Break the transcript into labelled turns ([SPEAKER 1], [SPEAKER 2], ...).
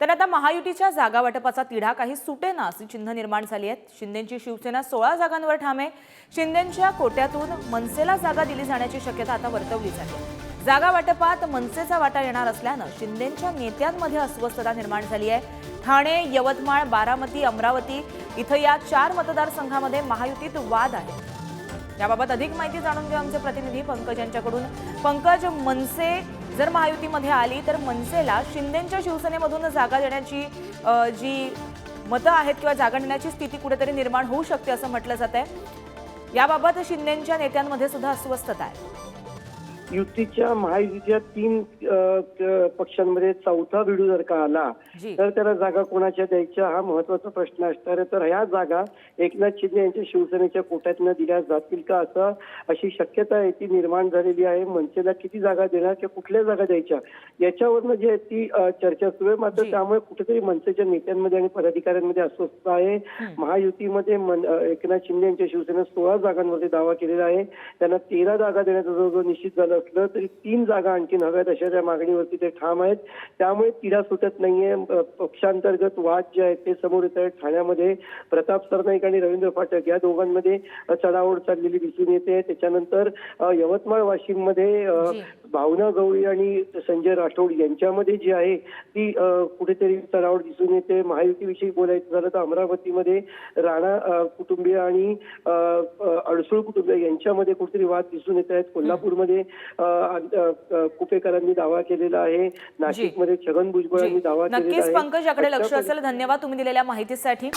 [SPEAKER 1] तर आता महायुतीच्या जागा वाटपाचा तिढा काही सुटेना अशी चिन्ह निर्माण झाली आहेत. शिंदेची शिवसेना सोळा जागांवर ठाम आहे. शिंदेच्या कोट्यातून मनसेला जागा दिली जाण्याची शक्यता आता वर्तवली जाते जागा वाटपात मनसेचा वाटा येणार असल्यानं शिंदेच्या नेत्यांमध्ये अस्वस्थता निर्माण झाली आहे. ठाणे यवतमाळ बारामती अमरावती इथं या चार मतदारसंघामध्ये महायुतीत वाद आहे. याबाबत अधिक माहिती जाणून घेऊ आमचे प्रतिनिधी पंकज यांच्याकडून. पंकज मनसे जर महायुतीमध्ये आली तर मनसेला शिंदेच्या शिवसेनेमधून जागा देण्याची जी मतं आहेत किंवा जागा देण्याची स्थिती कुठेतरी निर्माण होऊ शकते असं म्हटलं जात आहे याबाबत शिंदेच्या नेत्यांमध्ये सुद्धा अस्वस्थता आहे.
[SPEAKER 2] युतीच्या महायुतीच्या तीन पक्षांमध्ये चौथा बिडू जर का आला
[SPEAKER 1] जी.
[SPEAKER 2] तर त्याला जागा कोणाच्या द्यायच्या हा महत्त्वाचा प्रश्न असणार आहे. तर ह्या जागा एकनाथ शिंदे यांच्या शिवसेनेच्या कोट्यातनं दिल्या जातील का असं अशी शक्यता आहे ती निर्माण झालेली आहे. मनसेला किती जागा देणार किंवा कुठल्या जागा द्यायच्या याच्यावरनं जी आहे ती चर्चा सुरू आहे. मात्र
[SPEAKER 1] जी.
[SPEAKER 2] त्यामुळे कुठेतरी मनसेच्या नेत्यांमध्ये आणि पदाधिकाऱ्यांमध्ये अस्वस्थता आहे. महायुतीमध्ये एकनाथ शिंदे यांच्या शिवसेनेत सोळा जागांवरती दावा केलेला आहे. त्यांना तेरा जागा देण्याचा जवळजवळ निश्चित झालं असलं तरी तीन जागा आणखी हव्यात अशा त्या मागणीवरती ते ठाम आहेत. त्यामुळे तिढा सुटत नाहीये. पक्षांतर्गत वाद जे आहेत ते समोर येत आहेत. ठाण्यामध्ये प्रताप सरनाईक आणि रवींद्र फाटक या दोघांमध्ये चढाओढ चाललेली दिसून येते. त्याच्यानंतर यवतमाळ
[SPEAKER 1] वाशिममध्ये
[SPEAKER 2] भावना गवळी आणि संजय राठोड यांच्यामध्ये जी आहे ती कुठेतरी चढाओढ दिसून येते. महायुतीविषयी बोलायचं झालं तर अमरावतीमध्ये राणा कुटुंबीय आणि अडसूळ कुटुंबीय यांच्यामध्ये कुठेतरी वाद दिसून येत आहेत. कोल्हापूरमध्ये कुपेकरांनी दावा केलेला आहे. नाशिकमध्ये छगन भुजबळांनी. दावा केलेला आहे.
[SPEAKER 1] पंकज याकडे लक्ष असेल. धन्यवाद तुम्ही दिलेल्या माहितीसाठी.